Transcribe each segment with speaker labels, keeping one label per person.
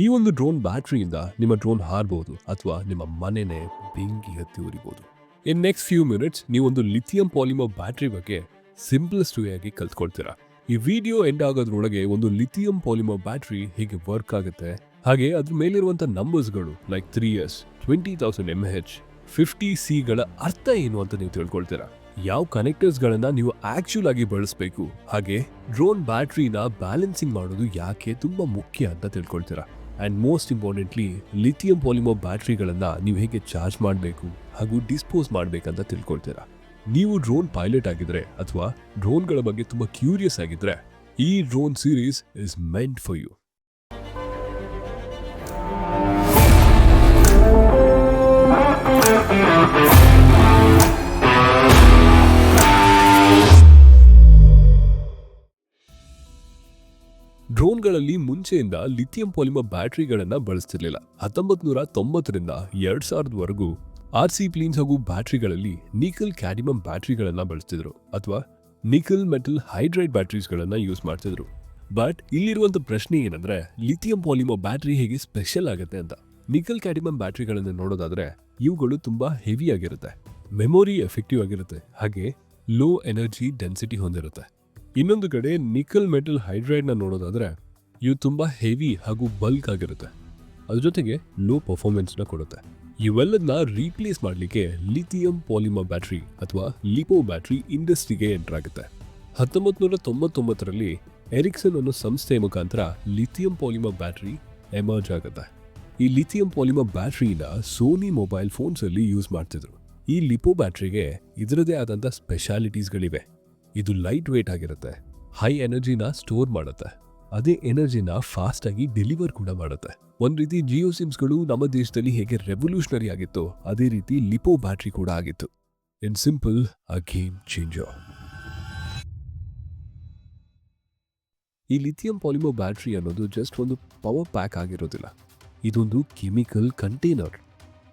Speaker 1: ಈ ಒಂದು ಡ್ರೋನ್ ಬ್ಯಾಟ್ರಿಯಿಂದ ನಿಮ್ಮ ಡ್ರೋನ್ ಹಾರಬಹುದು ಅಥವಾ ನಿಮ್ಮ ಮನೆನೇ ಬೆಂಕಿ ಹತ್ತಿ ಉರಿಬಹುದು ಇನ್ ನೆಕ್ಸ್ಟ್ ಫ್ಯೂ ಮಿನಿಟ್ಸ್ ನೀವೊಂದು ಲಿಥಿಯಂ ಪಾಲಿಮರ್ ಬ್ಯಾಟ್ರಿ ಬಗ್ಗೆ ಸಿಂಪ್ಲೆಸ್ಟ್ ವೇ ಆಗಿ ಕಲ್ತ್ಕೊಳ್ತೀರಾ. ಈ ವಿಡಿಯೋ ಎಂಡ್ ಆಗೋದ್ರೊಳಗೆ ಒಂದು ಲಿಥಿಯಂ ಪಾಲಿಮರ್ ಬ್ಯಾಟ್ರಿ ಹೇಗೆ ವರ್ಕ್ ಆಗುತ್ತೆ, ಹಾಗೆ ಅದ್ರ ಮೇಲಿರುವಂತ ನಂಬರ್ಸ್ಗಳು like three years twenty thousand M H fifty ಸಿಗಳ ಅರ್ಥ ಏನು ಅಂತ ನೀವು ತಿಳ್ಕೊಳ್ತೀರಾ. ಯಾವ ಕನೆಕ್ಟರ್ಸ್ಗಳನ್ನು ನೀವು ಆಕ್ಚುಲ್ ಆಗಿ ಬಳಸಬೇಕು, ಹಾಗೆ ಡ್ರೋನ್ ಬ್ಯಾಟ್ರಿನ ಬ್ಯಾಲೆನ್ಸಿಂಗ್ ಮಾಡೋದು ಯಾಕೆ ತುಂಬಾ ಮುಖ್ಯ ಅಂತ ತಿಳ್ಕೊಳ್ತೀರಾ. And most importantly lithium polymer ಬ್ಯಾಟ್ರಿಗಳನ್ನ ನೀವು ಹೇಗೆ ಚಾರ್ಜ್ ಮಾಡಬೇಕು ಹಾಗೂ ಡಿಸ್ಪೋಸ್ ಮಾಡಬೇಕಂತ ತಿಳ್ಕೊಳ್ತೀರಾ? ನೀವು ಡ್ರೋನ್ ಪೈಲಟ್ ಆಗಿದ್ರೆ ಅಥವಾ ಡ್ರೋನ್ಗಳ ಬಗ್ಗೆ ತುಂಬಾ ಕ್ಯೂರಿಯಸ್ ಆಗಿದ್ರೆ ಈ drone series is meant for you ಮುಂಚೆಯಿಂದ lithium polymer ಬ್ಯಾಟರಿಗಳನ್ನ ಬಳಸ್ತಿರ್ಲಿಲ್ಲ. ಹತ್ತೊಂಬತ್ ನೂರ ತೊಂಬತ್ತರಿಂದ ಎರಡ್ ಸಾವಿರದವರೆಗೂ ಆರ್ ಸಿ ಪ್ಲೀನ್ಸ್ ಹಾಗೂ ಬ್ಯಾಟರಿಗಳಲ್ಲಿ ನಿಕಲ್ ಕ್ಯಾಡಿಮಮ್ ಬ್ಯಾಟರಿಗಳನ್ನ ಬಳಸ್ತಿದ್ರು ಅಥವಾ ನಿಕಲ್ ಮೆಟಲ್ ಹೈಡ್ರೈಡ್ ಬ್ಯಾಟರೀಸ್ಗಳನ್ನ ಯೂಸ್ ಮಾಡ್ತಿದ್ರು. ಬಟ್ ಇಲ್ಲಿರುವಂತ ಪ್ರಶ್ನೆ ಏನಂದ್ರೆ, ಲಿಥಿಯಂ ಪಾಲಿಮರ್ ಬ್ಯಾಟರಿ ಹೇಗೆ ಸ್ಪೆಷಲ್ ಆಗುತ್ತೆ ಅಂತ. ನಿಕಲ್ ಕ್ಯಾಡಿಮಮ್ ಬ್ಯಾಟರಿಗಳನ್ನು ನೋಡೋದಾದ್ರೆ ಇವುಗಳು ತುಂಬಾ ಹೆವಿ ಆಗಿರುತ್ತೆ. ಮೆಮೊರಿ ಎಫೆಕ್ಟಿವ್ ಆಗಿರುತ್ತೆ. ಹಾಗೆ ಲೋ ಎನರ್ಜಿ ಡೆನ್ಸಿಟಿ ಹೊಂದಿರುತ್ತೆ. ಇನ್ನೊಂದು ಕಡೆ ನಿಕಲ್ ಮೆಟಲ್ ಹೈಡ್ರೈಡ್ನ ನೋಡೋದಾದ್ರೆ ಇವು ತುಂಬ ಹೆವಿ ಹಾಗೂ ಬಲ್ಕ್ ಆಗಿರುತ್ತೆ. ಅದ್ರ ಜೊತೆಗೆ ಲೋ ಪರ್ಫಾರ್ಮೆನ್ಸ್ನ ಕೊಡುತ್ತೆ. ಇವೆಲ್ಲದನ್ನ ರೀಪ್ಲೇಸ್ ಮಾಡಲಿಕ್ಕೆ ಲಿಥಿಯಂ ಪಾಲಿಮರ್ ಬ್ಯಾಟ್ರಿ ಅಥವಾ ಲಿಪೋ ಬ್ಯಾಟ್ರಿ ಇಂಡಸ್ಟ್ರಿಗೆ ಎಂಟರ್ ಆಗುತ್ತೆ. ಹತ್ತೊಂಬತ್ತು ನೂರ ತೊಂಬತ್ತೊಂಬತ್ತರಲ್ಲಿ ಎರಿಕ್ಸನ್ ಅನ್ನೋ ಸಂಸ್ಥೆಯ ಮುಖಾಂತರ ಲಿಥಿಯಂ ಪಾಲಿಮರ್ ಬ್ಯಾಟ್ರಿ ಎಮರ್ಜ್ ಆಗುತ್ತೆ. ಈ ಲಿಥಿಯಂ ಪಾಲಿಮರ್ ಬ್ಯಾಟ್ರಿನ ಸೋನಿ ಮೊಬೈಲ್ ಫೋನ್ಸ್ ಅಲ್ಲಿ ಯೂಸ್ ಮಾಡ್ತಿದ್ರು. ಈ ಲಿಪೋ ಬ್ಯಾಟ್ರಿಗೆ ಇದರದೇ ಆದಂಥ ಸ್ಪೆಷಾಲಿಟೀಸ್ಗಳಿವೆ ಇದು ಲೈಟ್ ವೇಟ್ ಆಗಿರುತ್ತೆ ಹೈ ಎನರ್ಜಿನ ಸ್ಟೋರ್ ಮಾಡುತ್ತೆ. ಅದೇ ಎನರ್ಜಿನ ಫಾಸ್ಟ್ ಆಗಿ ಡೆಲಿವರ್ ಕೂಡ ಮಾಡುತ್ತೆ. ಒಂದ್ ರೀತಿ ಜಿಯೋ ಸಿಮ್ಸ್ಗಳು ನಮ್ಮ ದೇಶದಲ್ಲಿ ಹೇಗೆ ರೆವಲ್ಯೂಷನರಿ ಆಗಿತ್ತು, ಅದೇ ರೀತಿ ಲಿಪೋ ಬ್ಯಾಟ್ರಿ ಕೂಡ ಆಗಿತ್ತು. In simple a game changer ಈ ಲಿಥಿಯಂ ಪಾಲಿಮರ್ ಬ್ಯಾಟ್ರಿ ಅನ್ನೋದು ಜಸ್ಟ್ ಒಂದು ಪವರ್ ಪ್ಯಾಕ್ ಆಗಿರೋದಿಲ್ಲ. ಇದೊಂದು ಕೆಮಿಕಲ್ ಕಂಟೈನರ್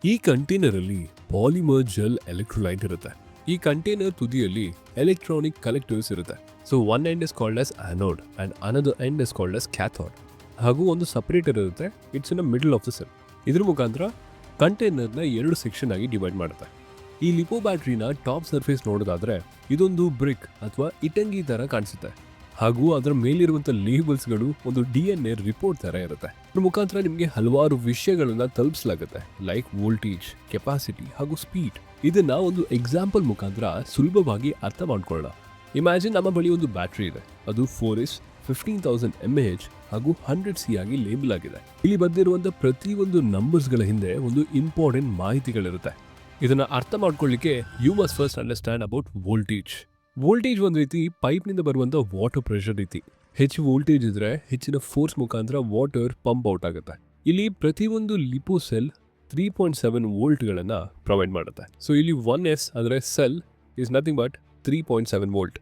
Speaker 1: ಈ ಕಂಟೈನರ್ ಅಲ್ಲಿ ಪಾಲಿಮರ್ ಜೆಲ್ ಎಲೆಕ್ಟ್ರೋಲೈಟ್ ಇರುತ್ತೆ. ಈ ಕಂಟೈನರ್ ತುದಿಯಲ್ಲಿ ಎಲೆಕ್ಟ್ರಾನಿಕ್ ಕಲೆಕ್ಟರ್ಸ್ ಇರುತ್ತೆ. So one end is called as anode and another end is called as cathode ಹಾಗೂ ಒಂದು ಸಪರೇಟರ್ ಇರುತ್ತೆ it's in middle of the cell ಇದ್ರ ಮುಖಾಂತರ ಕಂಟೈನರ್ನ ಎರಡು ಸೆಕ್ಷನ್ ಆಗಿ ಡಿವೈಡ್ ಮಾಡುತ್ತೆ. ಈ ಲಿಪೋ ಬ್ಯಾಟ್ರಿನ ಟಾಪ್ ಸರ್ಫೇಸ್ ನೋಡೋದಾದ್ರೆ, ಇದೊಂದು ಬ್ರಿಕ್ ಅಥವಾ ಇಟಂಗಿ ತರ ಕಾಣಿಸುತ್ತೆ. ಹಾಗೂ ಅದರ ಮೇಲಿರುವಂಥ ಲೇಬಲ್ಸ್ಗಳು ಒಂದು ಡಿ ಎನ್ ಎ ರಿಪೋರ್ಟ್ ತರ ಇರುತ್ತೆ. ಅದ್ರ ಮುಖಾಂತರ ನಿಮಗೆ ಹಲವಾರು ವಿಷಯಗಳನ್ನು ತಲುಪಿಸಲಾಗುತ್ತೆ ಲೈಕ್ ವೋಲ್ಟೇಜ್ ಕೆಪಾಸಿಟಿ ಹಾಗೂ ಸ್ಪೀಡ್ ಇದನ್ನ ಒಂದು ಎಕ್ಸಾಂಪಲ್ ಮುಖಾಂತರ ಸುಲಭವಾಗಿ ಅರ್ಥ ಮಾಡ್ಕೊಳ್ಳೋಣ. ಇಮ್ಯಾಜಿನ್ ನಮ್ಮ ಬಳಿ ಒಂದು ಬ್ಯಾಟ್ರಿ ಇದೆ. ಅದು four is fifteen thousand M H ಹಾಗೂ ಹಂಡ್ರೆಡ್ ಸಿ ಆಗಿ ಲೇಬಲ್ ಆಗಿದೆ. ಇಲ್ಲಿ ಬಂದಿರುವಂಥ ಪ್ರತಿಯೊಂದು ನಂಬರ್ಸ್ಗಳ ಹಿಂದೆ ಒಂದು ಇಂಪಾರ್ಟೆಂಟ್ ಮಾಹಿತಿಗಳಿರುತ್ತೆ. ಇದನ್ನು ಅರ್ಥ ಮಾಡ್ಕೊಳ್ಳಿಕ್ಕೆ you must first understand about voltage voltage ಒಂದು ರೀತಿ ಪೈಪ್ನಿಂದ ಬರುವಂಥ ವಾಟರ್ ಪ್ರೆಷರ್ ರೀತಿ. ಹೆಚ್ಚು ವೋಲ್ಟೇಜ್ ಇದ್ದರೆ ಹೆಚ್ಚಿನ ಫೋರ್ಸ್ ಮುಖಾಂತರ ವಾಟರ್ ಪಂಪ್ ಔಟ್ ಆಗುತ್ತೆ. ಇಲ್ಲಿ ಪ್ರತಿಯೊಂದು lipo cell three point seven ವೋಲ್ಟ್ಗಳನ್ನು ಪ್ರೊವೈಡ್ ಮಾಡುತ್ತೆ. ಸೊ ಇಲ್ಲಿ ಒನ್ ಎಸ್ ಅಂದರೆ cell is nothing but three point seven volt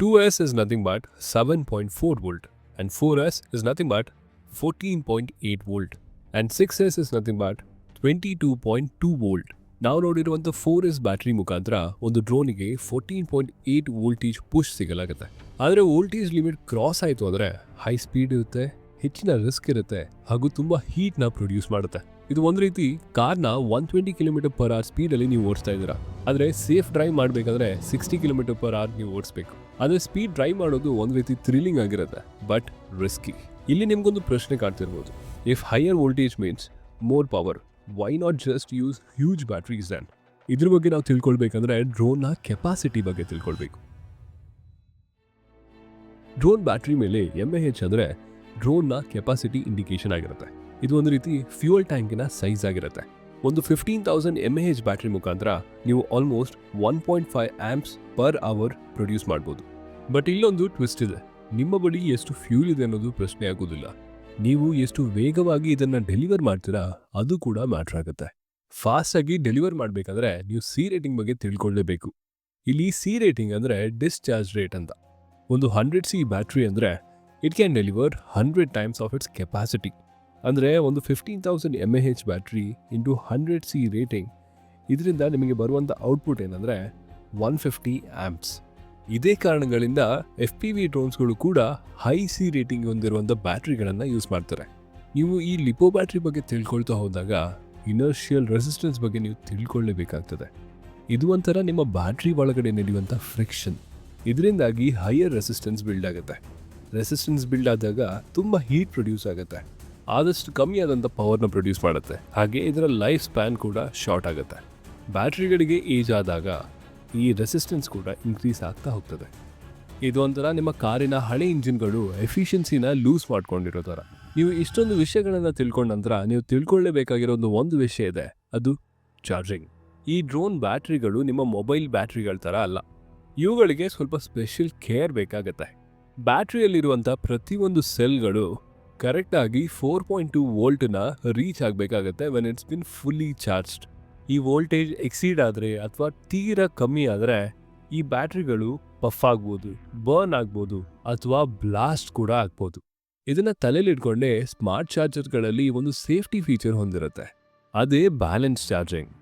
Speaker 1: two S is nothing but seven point four volt and four S is nothing but fourteen point eight volt and six S is nothing but twenty two point two volt ನಾವು ನೋಡಿರುವಂಥ four S battery ಮುಖಾಂತರ ಒಂದು ಡ್ರೋನಿಗೆ fourteen point eight voltage push ಸಿಗಲಾಗುತ್ತೆ. ಆದರೆ voltage limit cross ಆಯಿತು ಅಂದರೆ high speed ಇರುತ್ತೆ, ಹೆಚ್ಚಿನ risk ಇರುತ್ತೆ, ಹಾಗೂ ತುಂಬ ಹೀಟ್ನ ಪ್ರೊಡ್ಯೂಸ್ ಮಾಡುತ್ತೆ. ಇದು ಒಂದು ರೀತಿ ಕಾರ್ನ one twenty kilometer per hour ಸ್ಪೀಡಲ್ಲಿ ನೀವು ಓಡಿಸ್ತಾ ಇದ್ದೀರಾ. ಆದರೆ ಸೇಫ್ ಡ್ರೈವ್ ಮಾಡಬೇಕಾದ್ರೆ ಸಿಕ್ಸ್ಟಿ ಕಿಲೋಮೀಟರ್ ಪರ್ ಅವರ್ ನೀವು ಓಡಿಸ್ಬೇಕು. ಆದರೆ ಸ್ಪೀಡ್ ಡ್ರೈವ್ ಮಾಡೋದು ಒಂದು ರೀತಿ ಥ್ರಿಲ್ಲಿಂಗ್ ಆಗಿರುತ್ತೆ ಬಟ್ ರಿಸ್ಕಿ ಇಲ್ಲಿ ನಿಮಗೊಂದು ಪ್ರಶ್ನೆ ಕಾಣ್ತಿರ್ಬೋದು. If higher voltage means more power why not just use huge batteries then ಇದ್ರ ಬಗ್ಗೆ ನಾವು ತಿಳ್ಕೊಳ್ಬೇಕಂದ್ರೆ ಡ್ರೋನ್ನ ಕೆಪಾಸಿಟಿ ಬಗ್ಗೆ ತಿಳ್ಕೊಳ್ಬೇಕು. ಡ್ರೋನ್ ಬ್ಯಾಟ್ರಿ ಮೇಲೆ ಎಂ ಎ ಹೆಚ್ ಅಂದರೆ ಡ್ರೋನ್ನ ಕೆಪಾಸಿಟಿ ಇಂಡಿಕೇಶನ್ ಆಗಿರುತ್ತೆ. ಇದು ಒಂದು ರೀತಿ ಫ್ಯೂಯಲ್ ಟ್ಯಾಂಕಿನ ಸೈಜ್ ಆಗಿರುತ್ತೆ. ಒಂದು fifteen thousand M A H battery ಮುಖಾಂತರ ನೀವು almost one point five amps per hour produce ಮಾಡ್ಬೋದು. ಬಟ್ ಇಲ್ಲೊಂದು ಟ್ವಿಸ್ಟ್ ಇದೆ. ನಿಮ್ಮ ಬಳಿ ಎಷ್ಟು ಫ್ಯೂಲ್ ಇದೆ ಅನ್ನೋದು ಪ್ರಶ್ನೆ ಆಗೋದಿಲ್ಲ. ನೀವು ಎಷ್ಟು ವೇಗವಾಗಿ ಇದನ್ನ ಡೆಲಿವರ್ ಮಾಡ್ತೀರಾ, ಅದು ಕೂಡ ಮ್ಯಾಟ್ರ್ ಆಗುತ್ತೆ. ಫಾಸ್ಟ್ ಆಗಿ ಡೆಲಿವರ್ ಮಾಡಬೇಕಾದ್ರೆ ನೀವು ಸಿ ರೇಟಿಂಗ್ ಬಗ್ಗೆ ತಿಳ್ಕೊಳ್ಳೇಬೇಕು ಇಲ್ಲಿ ಸಿ ರೇಟಿಂಗ್ ಅಂದರೆ ಡಿಸ್ಚಾರ್ಜ್ ರೇಟ್ ಅಂತ. ಒಂದು ಹಂಡ್ರೆಡ್ ಸಿ ಬ್ಯಾಟ್ರಿ ಅಂದರೆ it can deliver hundred times of its capacity ಅಂದರೆ ಒಂದು fifteen thousand M A H battery into hundred C rating. ಇದರಿಂದ ನಿಮಗೆ ಬರುವಂಥ ಔಟ್ಪುಟ್ ಏನಂದರೆ ಒನ್ ಫಿಫ್ಟಿ ಆ್ಯಂಪ್ಸ್ ಇದೇ ಕಾರಣಗಳಿಂದ ಎಫ್ ಪಿ ವಿ ಡ್ರೋನ್ಸ್ಗಳು ಕೂಡ ಹೈ ಸಿ ರೇಟಿಂಗ್ ಹೊಂದಿರುವಂಥ ಬ್ಯಾಟ್ರಿಗಳನ್ನು ಯೂಸ್ ಮಾಡ್ತಾರೆ. ನೀವು ಈ ಲಿಪೋ ಬ್ಯಾಟ್ರಿ ಬಗ್ಗೆ ತಿಳ್ಕೊಳ್ತಾ ಹೋದಾಗ ಇನರ್ಷಿಯಲ್ ರೆಸಿಸ್ಟೆನ್ಸ್ ಬಗ್ಗೆ ನೀವು ತಿಳ್ಕೊಳ್ಳೇಬೇಕಾಗ್ತದೆ ಇದು ಒಂಥರ ನಿಮ್ಮ ಬ್ಯಾಟ್ರಿ ಒಳಗಡೆ ನಡೆಯುವಂಥ ಫ್ರಿಕ್ಷನ್ ಇದರಿಂದಾಗಿ ಹೈಯರ್ ರೆಸಿಸ್ಟೆನ್ಸ್ ಬಿಲ್ಡ್ ಆಗುತ್ತೆ. ರೆಸಿಸ್ಟೆನ್ಸ್ ಬಿಲ್ಡ್ ಆದಾಗ ತುಂಬ ಹೀಟ್ ಪ್ರೊಡ್ಯೂಸ್ ಆಗುತ್ತೆ. ಆದಷ್ಟು ಕಮ್ಮಿ ಆದಂಥ ಪವರ್ನ ಪ್ರೊಡ್ಯೂಸ್ ಮಾಡುತ್ತೆ. ಹಾಗೆ ಇದರ ಲೈಫ್ ಸ್ಪ್ಯಾನ್ ಕೂಡ ಶಾರ್ಟ್ ಆಗುತ್ತೆ. ಬ್ಯಾಟ್ರಿಗಳಿಗೆ ಏಜ್ ಆದಾಗ ಈ ರೆಸಿಸ್ಟೆನ್ಸ್ ಕೂಡ ಇನ್ಕ್ರೀಸ್ ಆಗ್ತಾ ಹೋಗ್ತದೆ. ಇದು ಒಂಥರ ನಿಮ್ಮ ಕಾರಿನ ಹಳೆ ಇಂಜಿನ್ಗಳು ಎಫಿಷಿಯನ್ಸಿನ ಲೂಸ್ ಮಾಡ್ಕೊಂಡಿರೋ ಥರ. ನೀವು ಇಷ್ಟೊಂದು ವಿಷಯಗಳನ್ನು ತಿಳ್ಕೊಂಡ ನಂತರ ನೀವು ತಿಳ್ಕೊಳ್ಳೇಬೇಕಾಗಿರೋ ಒಂದು ಒಂದು ವಿಷಯ ಇದೆ, ಅದು ಚಾರ್ಜಿಂಗ್ ಈ ಡ್ರೋನ್ ಬ್ಯಾಟ್ರಿಗಳು ನಿಮ್ಮ ಮೊಬೈಲ್ ಬ್ಯಾಟ್ರಿಗಳ ಥರ ಅಲ್ಲ. ಇವುಗಳಿಗೆ ಸ್ವಲ್ಪ ಸ್ಪೆಷಲ್ ಕೇರ್ ಬೇಕಾಗತ್ತೆ. ಬ್ಯಾಟ್ರಿಯಲ್ಲಿರುವಂಥ ಪ್ರತಿಯೊಂದು ಸೆಲ್ಗಳು ಕರೆಕ್ಟಾಗಿ ಫೋರ್ ಪಾಯಿಂಟ್ ಟು ವೋಲ್ಟ್ನ reach ಆಗಬೇಕಾಗತ್ತೆ when it's been fully charged ಈ ವೋಲ್ಟೇಜ್ ಎಕ್ಸೀಡ್ ಆದರೆ ಅಥವಾ ತೀರಾ ಕಮ್ಮಿ ಆದರೆ ಈ ಬ್ಯಾಟ್ರಿಗಳು ಪಫ್ ಆಗ್ಬೋದು ಬರ್ನ್ ಆಗ್ಬೋದು ಅಥವಾ ಬ್ಲಾಸ್ಟ್ ಕೂಡ ಆಗ್ಬೋದು. ಇದನ್ನ ತಲೆಲಿಟ್ಕೊಂಡೇ ಸ್ಮಾರ್ಟ್ ಚಾರ್ಜರ್ಗಳಲ್ಲಿ ಒಂದು ಸೇಫ್ಟಿ ಫೀಚರ್ ಹೊಂದಿರುತ್ತೆ. ಅದೇ ಬ್ಯಾಲೆನ್ಸ್ ಚಾರ್ಜಿಂಗ್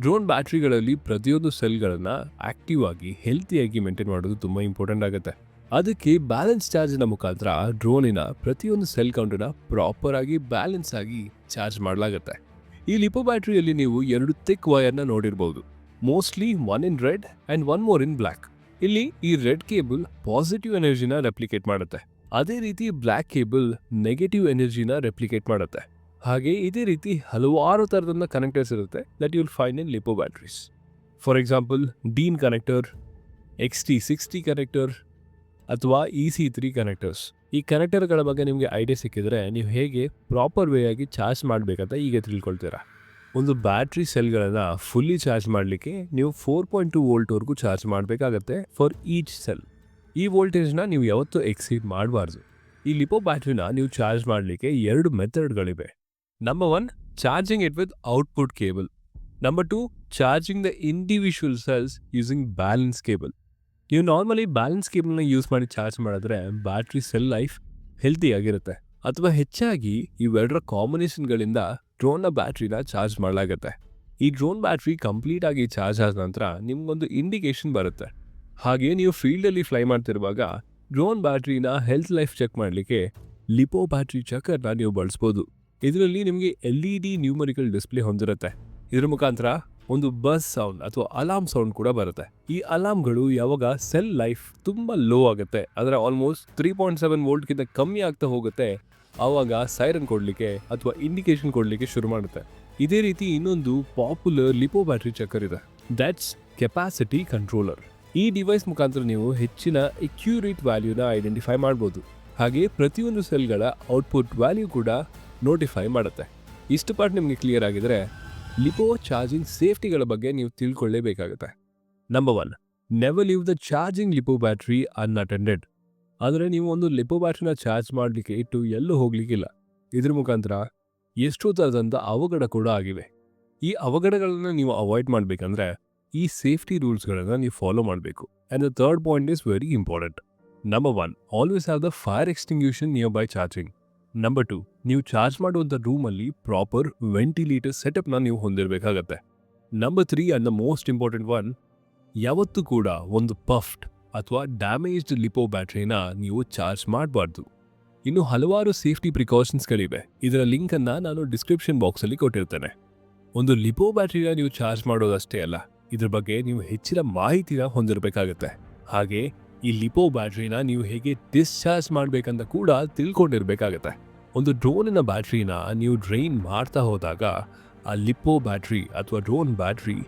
Speaker 1: ಡ್ರೋನ್ ಬ್ಯಾಟ್ರಿಗಳಲ್ಲಿ ಪ್ರತಿಯೊಂದು ಸೆಲ್ಗಳನ್ನು ಆಕ್ಟಿವ್ ಆಗಿ ಹೆಲ್ತಿಯಾಗಿ ಮೇಂಟೈನ್ ಮಾಡೋದು ತುಂಬ ಇಂಪಾರ್ಟೆಂಟ್ ಆಗುತ್ತೆ. ಅದಕ್ಕೆ ಬ್ಯಾಲೆನ್ಸ್ ಚಾರ್ಜಿನ ಮುಖಾಂತರ ಡ್ರೋನಿನ ಪ್ರತಿಯೊಂದು ಸೆಲ್ ಕೌಂಟನ್ನ ಪ್ರಾಪರ್ ಆಗಿ ಬ್ಯಾಲೆನ್ಸ್ ಆಗಿ ಚಾರ್ಜ್ ಮಾಡಲಾಗುತ್ತೆ. ಈ ಲಿಪೋ ಬ್ಯಾಟ್ರಿಯಲ್ಲಿ ನೀವು ಎರಡು ಥಿಕ್ ವೈರ್ನ ನೋಡಿರ್ಬೋದು. Mostly one in red and one more in black ಇಲ್ಲಿ ಈ ರೆಡ್ ಕೇಬಲ್ ಪಾಸಿಟಿವ್ ಎನರ್ಜಿನ ರೆಪ್ಲಿಕೇಟ್ ಮಾಡುತ್ತೆ. ಅದೇ ರೀತಿ ಬ್ಲ್ಯಾಕ್ ಕೇಬಲ್ ನೆಗೆಟಿವ್ ಎನರ್ಜಿನ ರೆಪ್ಲಿಕೇಟ್ ಮಾಡುತ್ತೆ. ಹಾಗೆ ಇದೇ ರೀತಿ ಹಲವಾರು ಥರದನ್ನ ಕನೆಕ್ಟರ್ಸ್ ಇರುತ್ತೆ that you'll find in lipo batteries for example Dean connector X T sixty connector ಅಥವಾ ಇ ಸಿ ತ್ರೀ ಕನೆಕ್ಟರ್ಸ್ ಈ ಕನೆಕ್ಟರ್ಗಳ ಬಗ್ಗೆ ನಿಮಗೆ ಐಡಿಯಾ ಸಿಕ್ಕಿದ್ರೆ ನೀವು ಹೇಗೆ ಪ್ರಾಪರ್ ವೇ ಆಗಿ ಚಾರ್ಜ್ ಮಾಡಬೇಕಂತ ಈಗ ತಿಳ್ಕೊಳ್ತೀರಾ. ಒಂದು ಬ್ಯಾಟ್ರಿ ಸೆಲ್ಗಳನ್ನು ಫುಲ್ಲಿ ಚಾರ್ಜ್ ಮಾಡಲಿಕ್ಕೆ ನೀವು ಫೋರ್ ಪಾಯಿಂಟ್ ಟು ವೋಲ್ಟ್ವರೆಗೂ ಚಾರ್ಜ್ ಮಾಡಬೇಕಾಗತ್ತೆ ಫಾರ್ ಈಚ್ ಸೆಲ್ ಈ ವೋಲ್ಟೇಜ್ನ ನೀವು ಯಾವತ್ತೂ ಎಕ್ಸೀಡ್ ಮಾಡಬಾರ್ದು. ಈ ಲಿಪೋ ಬ್ಯಾಟ್ರಿನ ನೀವು ಚಾರ್ಜ್ ಮಾಡಲಿಕ್ಕೆ ಎರಡು ಮೆಥಡ್ಗಳಿವೆ number one charging it with output cable number two charging the individual cells using balance cable ನೀವು ನಾರ್ಮಲಿ ಬ್ಯಾಲೆನ್ಸ್ ಕೇಬಲ್ನ ಯೂಸ್ ಮಾಡಿ ಚಾರ್ಜ್ ಮಾಡಿದ್ರೆ ಬ್ಯಾಟ್ರಿ ಸೆಲ್ ಲೈಫ್ ಹೆಲ್ತಿ ಆಗಿರುತ್ತೆ. ಅಥವಾ ಹೆಚ್ಚಾಗಿ ಇವೆರಡರ ಕಾಂಬಿನೇಷನ್ಗಳಿಂದ ಡ್ರೋನ್ನ ಬ್ಯಾಟ್ರಿನ ಚಾರ್ಜ್ ಮಾಡಲಾಗುತ್ತೆ. ಈ ಡ್ರೋನ್ ಬ್ಯಾಟ್ರಿ ಕಂಪ್ಲೀಟ್ ಆಗಿ ಚಾರ್ಜ್ ಆದ ನಂತರ ನಿಮಗೊಂದು ಇಂಡಿಕೇಶನ್ ಬರುತ್ತೆ. ಹಾಗೆ ನೀವು ಫೀಲ್ಡಲ್ಲಿ ಫ್ಲೈ ಮಾಡ್ತಿರುವಾಗ ಡ್ರೋನ್ ಬ್ಯಾಟ್ರಿನ ಹೆಲ್ತ್ ಲೈಫ್ ಚೆಕ್ ಮಾಡಲಿಕ್ಕೆ ಲಿಪೋ ಬ್ಯಾಟ್ರಿ ಚೆಕರ್ನ ನೀವು ಬಳಸ್ಬೋದು. ಇದರಲ್ಲಿ ನಿಮಗೆ L E D numerical display ಹೊಂದಿರುತ್ತೆ. ಇದರ ಮುಖಾಂತರ ಒಂದು ಬಸ್ ಸೌಂಡ್ ಅಥವಾ ಅಲಾರ್ಮ್ ಸೌಂಡ್ ಕೂಡ ಬರುತ್ತೆ. ಈ ಅಲಾರ್ಮ್ಗಳು ಯಾವಾಗ ಸೆಲ್ ಲೈಫ್ ತುಂಬ ಲೋ ಆಗುತ್ತೆ, ಅಂದರೆ ಆಲ್ಮೋಸ್ಟ್ ತ್ರೀ ಪಾಯಿಂಟ್ ಸೆವೆನ್ ವೋಲ್ಟ್ಗಿಂತ ಕಮ್ಮಿ ಆಗ್ತಾ ಹೋಗುತ್ತೆ, ಆವಾಗ ಸೈರನ್ ಕೊಡಲಿಕ್ಕೆ ಅಥವಾ ಇಂಡಿಕೇಶನ್ ಕೊಡಲಿಕ್ಕೆ ಶುರು ಮಾಡುತ್ತೆ. ಇದೇ ರೀತಿ ಇನ್ನೊಂದು ಪಾಪ್ಯುಲರ್ ಲಿಪೋ ಬ್ಯಾಟ್ರಿ ಚಕ್ಕರ್ ಇದೆ. ದಟ್ಸ್ ಕೆಪಾಸಿಟಿ ಕಂಟ್ರೋಲರ್ ಈ ಡಿವೈಸ್ ಮುಖಾಂತರ ನೀವು ಹೆಚ್ಚಿನ ಎಕ್ಯೂರೇಟ್ ವ್ಯಾಲ್ಯೂನ ಐಡೆಂಟಿಫೈ ಮಾಡ್ಬೋದು. ಹಾಗೆ ಪ್ರತಿಯೊಂದು ಸೆಲ್ಗಳ ಔಟ್ಪುಟ್ ವ್ಯಾಲ್ಯೂ ಕೂಡ ನೋಟಿಫೈ ಮಾಡುತ್ತೆ. ಇಷ್ಟು ಪಾರ್ಟ್ ನಿಮಗೆ ಕ್ಲಿಯರ್ ಆಗಿದ್ರೆ ಲಿಪೋ ಚಾರ್ಜಿಂಗ್ ಸೇಫ್ಟಿಗಳ ಬಗ್ಗೆ ನೀವು ತಿಳ್ಕೊಳ್ಳೇಬೇಕಾಗುತ್ತೆ. Number one never leave the charging lipo battery unattended ಅಂದರೆ ನೀವು ಒಂದು ಲಿಪೋ ಬ್ಯಾಟ್ರಿನ ಚಾರ್ಜ್ ಮಾಡಲಿಕ್ಕೆ ಇಟ್ಟು ಎಲ್ಲೂ ಹೋಗ್ಲಿಕ್ಕಿಲ್ಲ. ಇದ್ರ ಮುಖಾಂತರ ಎಷ್ಟೋ ಥರದಂಥ ಅವಘಡ ಕೂಡ ಆಗಿವೆ. ಈ ಅವಘಡಗಳನ್ನು ನೀವು ಅವಾಯ್ಡ್ ಮಾಡಬೇಕಂದ್ರೆ ಈ ಸೇಫ್ಟಿ ರೂಲ್ಸ್ಗಳನ್ನು ನೀವು ಫಾಲೋ ಮಾಡಬೇಕು. And the third point is very important number one always have the fire extinguisher near by charging number two ನೀವು ಚಾರ್ಜ್ ಮಾಡುವಂಥ ರೂಮಲ್ಲಿ ಪ್ರಾಪರ್ ವೆಂಟಿಲೇಟರ್ ಸೆಟಪ್ನ ನೀವು ಹೊಂದಿರಬೇಕಾಗತ್ತೆ. Number three and the most important one ಯಾವತ್ತೂ ಕೂಡ ಒಂದು ಪಫ್ಡ್ ಅಥವಾ ಡ್ಯಾಮೇಜ್ಡ್ ಲಿಪೋ ಬ್ಯಾಟ್ರಿನ ನೀವು ಚಾರ್ಜ್ ಮಾಡಬಾರ್ದು. ಇನ್ನು ಹಲವಾರು ಸೇಫ್ಟಿ ಪ್ರಿಕಾಷನ್ಸ್ಗಳಿವೆ ಇದರ ಲಿಂಕನ್ನು ನಾನು ಡಿಸ್ಕ್ರಿಪ್ಷನ್ ಬಾಕ್ಸಲ್ಲಿ ಕೊಟ್ಟಿರ್ತೇನೆ. ಒಂದು ಲಿಪೋ ಬ್ಯಾಟ್ರಿನ ನೀವು ಚಾರ್ಜ್ ಮಾಡೋದಷ್ಟೇ ಅಲ್ಲ, ಇದ್ರ ಬಗ್ಗೆ ನೀವು ಹೆಚ್ಚಿನ ಮಾಹಿತಿನ ಹೊಂದಿರಬೇಕಾಗತ್ತೆ. ಹಾಗೆ ಈ ಲಿಪೋ ಬ್ಯಾಟ್ರಿನ ನೀವು ಹೇಗೆ ಡಿಸ್ಚಾರ್ಜ್ ಮಾಡಬೇಕಂತ ಕೂಡ ತಿಳ್ಕೊಂಡಿರ್ಬೇಕಾಗತ್ತೆ. ಒಂದು ಡ್ರೋನಿನ ಬ್ಯಾಟ್ರಿನ ನೀವು ಡ್ರೈನ್ ಮಾಡ್ತಾ ಹೋದಾಗ, ಆ ಲಿಪ್ಪೋ ಬ್ಯಾಟ್ರಿ ಅಥವಾ ಡ್ರೋನ್ ಬ್ಯಾಟ್ರಿ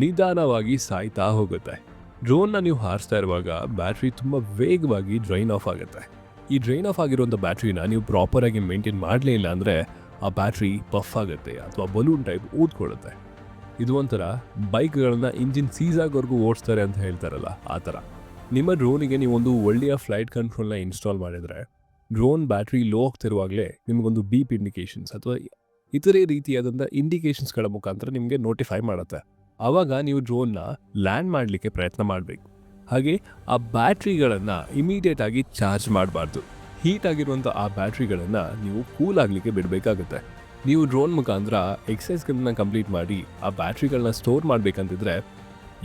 Speaker 1: ನಿಧಾನವಾಗಿ ಸಾಯ್ತಾ ಹೋಗುತ್ತೆ. ಡ್ರೋನ್ನ ನೀವು ಹಾರಿಸ್ತಾ ಇರುವಾಗ ಬ್ಯಾಟ್ರಿ ತುಂಬ ವೇಗವಾಗಿ ಡ್ರೈನ್ ಆಫ್ ಆಗುತ್ತೆ. ಈ ಡ್ರೈನ್ ಆಫ್ ಆಗಿರುವಂಥ ಬ್ಯಾಟ್ರಿನ ನೀವು ಪ್ರಾಪರಾಗಿ ಮೇಂಟೈನ್ ಮಾಡಲೇ ಇಲ್ಲ ಅಂದರೆ ಆ ಬ್ಯಾಟ್ರಿ ಪಫ್ ಆಗುತ್ತೆ ಅಥವಾ ಬಲೂನ್ ಟೈಪ್ ಊದ್ಕೊಳ್ಳುತ್ತೆ. ಇದು ಒಂಥರ ಬೈಕ್ಗಳನ್ನ ಇಂಜಿನ್ ಸೀಸ್ ಆಗೋವರೆಗೂ ಓಡಿಸ್ತಾರೆ ಅಂತ ಹೇಳ್ತಾರಲ್ಲ ಆ ಥರ. ನಿಮ್ಮ ಡ್ರೋನಿಗೆ ನೀವು ಒಂದು ಒಳ್ಳೆಯ ಫ್ಲೈಟ್ ಕಂಟ್ರೋಲ್ನ ಇನ್ಸ್ಟಾಲ್ ಮಾಡಿದರೆ ಡ್ರೋನ್ ಬ್ಯಾಟ್ರಿ ಲೋ ಆಗ್ತಿರುವಾಗಲೇ ನಿಮಗೊಂದು ಬೀಪ್ ಇಂಡಿಕೇಶನ್ಸ್ ಅಥವಾ ಇತರೆ ರೀತಿಯಾದಂಥ ಇಂಡಿಕೇಶನ್ಸ್ಗಳ ಮುಖಾಂತರ ನಿಮಗೆ ನೋಟಿಫೈ ಮಾಡುತ್ತೆ. ಆವಾಗ ನೀವು ಡ್ರೋನ್ನ ಲ್ಯಾಂಡ್ ಮಾಡಲಿಕ್ಕೆ ಪ್ರಯತ್ನ ಮಾಡಬೇಕು. ಹಾಗೆ ಆ ಬ್ಯಾಟ್ರಿಗಳನ್ನು ಇಮಿಡಿಯೇಟ್ ಆಗಿ ಚಾರ್ಜ್ ಮಾಡಬಾರ್ದು. ಹೀಟ್ ಆಗಿರುವಂಥ ಆ ಬ್ಯಾಟ್ರಿಗಳನ್ನು ನೀವು ಕೂಲ್ ಆಗಲಿಕ್ಕೆ ಬಿಡಬೇಕಾಗುತ್ತೆ. ನೀವು ಡ್ರೋನ್ ಮುಖಾಂತರ ಎಕ್ಸಸೈಸ್ಗಳನ್ನ ಕಂಪ್ಲೀಟ್ ಮಾಡಿ ಆ ಬ್ಯಾಟ್ರಿಗಳನ್ನ ಸ್ಟೋರ್ ಮಾಡಬೇಕಂತಿದ್ರೆ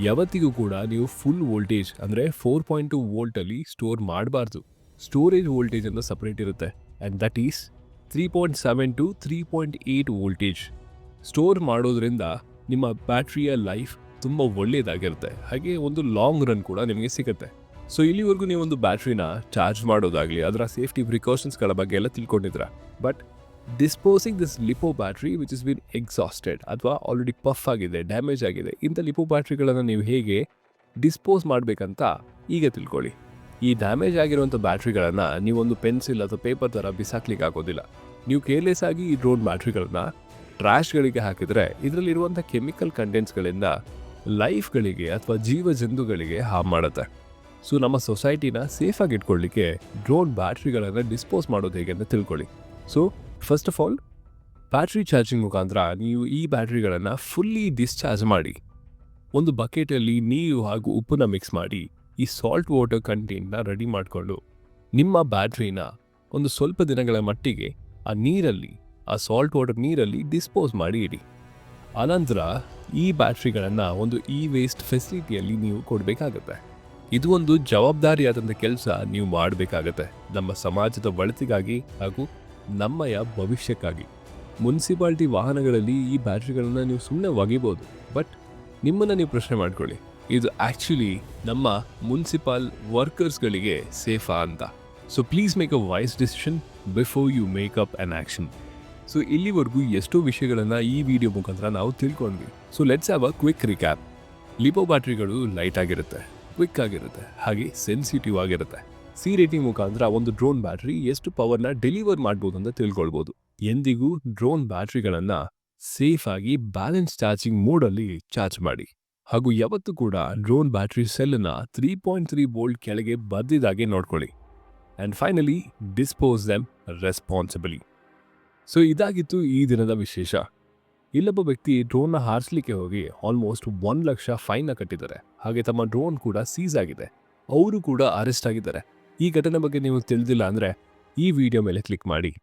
Speaker 1: ಯಾವತ್ತಿಗೂ ಕೂಡ ನೀವು ಫುಲ್ ವೋಲ್ಟೇಜ್ ಅಂದರೆ ಫೋರ್ ಪಾಯಿಂಟ್ ಟು ವೋಲ್ಟಲ್ಲಿ ಸ್ಟೋರ್ ಮಾಡಬಾರ್ದು. ಸ್ಟೋರೇಜ್ ವೋಲ್ಟೇಜ್ ಅಂತ ಸಪ್ರೇಟ್ ಇರುತ್ತೆ. And that is three point seven to three point eight voltage store ಮಾಡೋದ್ರಿಂದ ನಿಮ್ಮ ಬ್ಯಾಟ್ರಿಯ ಲೈಫ್ ತುಂಬ ಒಳ್ಳೆಯದಾಗಿರುತ್ತೆ ಹಾಗೆ ಒಂದು ಲಾಂಗ್ ರನ್ ಕೂಡ ನಿಮಗೆ ಸಿಗುತ್ತೆ. ಸೊ ಇಲ್ಲಿವರೆಗೂ ನೀವು ಒಂದು ಬ್ಯಾಟ್ರಿನ ಚಾರ್ಜ್ ಮಾಡೋದಾಗಲಿ, ಅದರ ಸೇಫ್ಟಿ ಪ್ರಿಕಾಷನ್ಸ್ಗಳ ಬಗ್ಗೆ ಎಲ್ಲ ತಿಳ್ಕೊಂಡಿದ್ರ but disposing this lipo battery which is been exhausted ಅಥವಾ ಆಲ್ರೆಡಿ ಪಫ್ ಆಗಿದೆ ಡ್ಯಾಮೇಜ್ ಆಗಿದೆ, ಇಂಥ ಲಿಪೋ ಬ್ಯಾಟ್ರಿಗಳನ್ನು ನೀವು ಹೇಗೆ ಡಿಸ್ಪೋಸ್ ಮಾಡಬೇಕಂತ ಈಗ ತಿಳ್ಕೊಳ್ಳಿ. ಈ ಡ್ಯಾಮೇಜ್ ಆಗಿರುವಂಥ ಬ್ಯಾಟ್ರಿಗಳನ್ನು ನೀವೊಂದು ಪೆನ್ಸಿಲ್ ಅಥವಾ ಪೇಪರ್ ಥರ ಬಿಸಾಕ್ಲಿಕ್ಕೆ ಆಗೋದಿಲ್ಲ. ನೀವು ಕೇರ್ಲೆಸ್ ಆಗಿ ಈ ಡ್ರೋನ್ ಬ್ಯಾಟ್ರಿಗಳನ್ನ ಟ್ರ್ಯಾಶ್ಗಳಿಗೆ ಹಾಕಿದರೆ ಇದರಲ್ಲಿರುವಂಥ ಕೆಮಿಕಲ್ ಕಂಟೆಂಟ್ಸ್ಗಳಿಂದ ಲೈಫ್ಗಳಿಗೆ ಅಥವಾ ಜೀವ ಜಂತುಗಳಿಗೆ ಹಾಮ್ ಮಾಡುತ್ತೆ. ಸೊ ನಮ್ಮ ಸೊಸೈಟಿನ ಸೇಫಾಗಿ ಇಟ್ಕೊಳ್ಳಿಕ್ಕೆ ಡ್ರೋನ್ ಬ್ಯಾಟ್ರಿಗಳನ್ನು ಡಿಸ್ಪೋಸ್ ಮಾಡೋದು ಹೇಗೆ ಅಂತ ತಿಳ್ಕೊಳ್ಳಿ. So first of all battery charging ಮುಖಾಂತರ ನೀವು ಈ ಬ್ಯಾಟ್ರಿಗಳನ್ನು ಫುಲ್ಲಿ ಡಿಸ್ಚಾರ್ಜ್ ಮಾಡಿ, ಒಂದು ಬಕೆಟಲ್ಲಿ ನೀರು ಹಾಗೂ ಉಪ್ಪನ್ನ ಮಿಕ್ಸ್ ಮಾಡಿ ಈ ಸಾಲ್ಟ್ ವಾಟರ್ ಕಂಟೈನ್ನ ರೆಡಿ ಮಾಡಿಕೊಂಡು ನಿಮ್ಮ ಬ್ಯಾಟ್ರಿನ ಒಂದು ಸ್ವಲ್ಪ ದಿನಗಳ ಮಟ್ಟಿಗೆ ಆ ನೀರಲ್ಲಿ, ಆ ಸಾಲ್ಟ್ ವಾಟರ್ ನೀರಲ್ಲಿ ಡಿಸ್ಪೋಸ್ ಮಾಡಿ ಇಡಿ. ಅನಂತರ ಈ ಬ್ಯಾಟ್ರಿಗಳನ್ನು ಒಂದು ಇ ವೇಸ್ಟ್ ಫೆಸಿಲಿಟಿಯಲ್ಲಿ ನೀವು ಕೊಡಬೇಕಾಗತ್ತೆ. ಇದು ಒಂದು ಜವಾಬ್ದಾರಿಯಾದಂಥ ಕೆಲಸ ನೀವು ಮಾಡಬೇಕಾಗತ್ತೆ ನಮ್ಮ ಸಮಾಜದ ಒಳಿತಿಗಾಗಿ ಹಾಗೂ ನಮ್ಮಯ ಭವಿಷ್ಯಕ್ಕಾಗಿ. ಮುನ್ಸಿಪಾಲ್ಟಿ ವಾಹನಗಳಲ್ಲಿ ಈ ಬ್ಯಾಟ್ರಿಗಳನ್ನು ನೀವು ಸುಮ್ಮನೆ ಒಗಿಬೋದು, ಬಟ್ ನಿಮ್ಮನ್ನು ನೀವು ಪ್ರಶ್ನೆ ಮಾಡ್ಕೊಳ್ಳಿ. ಇದು ಆ್ಯಕ್ಚುಲಿ ನಮ್ಮ ಮುನ್ಸಿಪಾಲ್ ವರ್ಕರ್ಸ್ಗಳಿಗೆ ಸೇಫಾ ಅಂತ. So please make a wise decision before you make up an action so ಇಲ್ಲಿವರೆಗೂ ಎಷ್ಟೋ ವಿಷಯಗಳನ್ನು ಈ ವಿಡಿಯೋ ಮುಖಾಂತರ ನಾವು ತಿಳ್ಕೊಂಡ್ವಿ. So let's have a quick recap lipo ಬ್ಯಾಟ್ರಿಗಳು light ಆಗಿರುತ್ತೆ ಕ್ವಿಕ್ ಆಗಿರುತ್ತೆ, ಹಾಗೆ ಸೆನ್ಸಿಟಿವ್ ಆಗಿರುತ್ತೆ. ಸಿ ರೇಟಿಂಗ್ ಮುಖಾಂತರ ಒಂದು ಡ್ರೋನ್ ಬ್ಯಾಟ್ರಿ ಎಷ್ಟು ಪವರ್ನ ಡೆಲಿವರ್ ಮಾಡ್ಬೋದು ಅಂತ ತಿಳ್ಕೊಳ್ಬೋದು. ಎಂದಿಗೂ ಡ್ರೋನ್ ಬ್ಯಾಟ್ರಿಗಳನ್ನು ಸೇಫಾಗಿ ಬ್ಯಾಲೆನ್ಸ್ ಚಾರ್ಜಿಂಗ್ ಮೋಡಲ್ಲಿ ಚಾರ್ಜ್ ಮಾಡಿ. ಹಾಗೂ ಯಾವತ್ತೂ ಕೂಡ ಡ್ರೋನ್ ಬ್ಯಾಟ್ರಿ ಸೆಲ್ನ ತ್ರೀ ಪಾಯಿಂಟ್ ತ್ರೀ ಬೋಲ್ಟ್ ಕೆಳಗೆ ಬದ್ದಿದಾಗೆ ನೋಡ್ಕೊಳ್ಳಿ. And finally dispose them responsibly. So, ಇದಾಗಿತ್ತು ಈ ದಿನದ ವಿಶೇಷ. ಇಲ್ಲೊಬ್ಬ ವ್ಯಕ್ತಿ ಡ್ರೋನ್ನ ಹಾರಿಸ್ಲಿಕ್ಕೆ ಹೋಗಿ ಆಲ್ಮೋಸ್ಟ್ ಒನ್ ಲಕ್ಷ ಫೈನ್ನ ಕಟ್ಟಿದ್ದಾರೆ. ಹಾಗೆ ತಮ್ಮ ಡ್ರೋನ್ ಕೂಡ ಸೀಸ್ ಆಗಿದೆ. ಅವರು ಕೂಡ ಅರೆಸ್ಟ್ ಆಗಿದ್ದಾರೆ. ಈ ಘಟನೆ ಬಗ್ಗೆ ನೀವು ತಿಳಿದಿಲ್ಲ ಅಂದರೆ ಈ ವಿಡಿಯೋ ಮೇಲೆ ಕ್ಲಿಕ್ ಮಾಡಿ.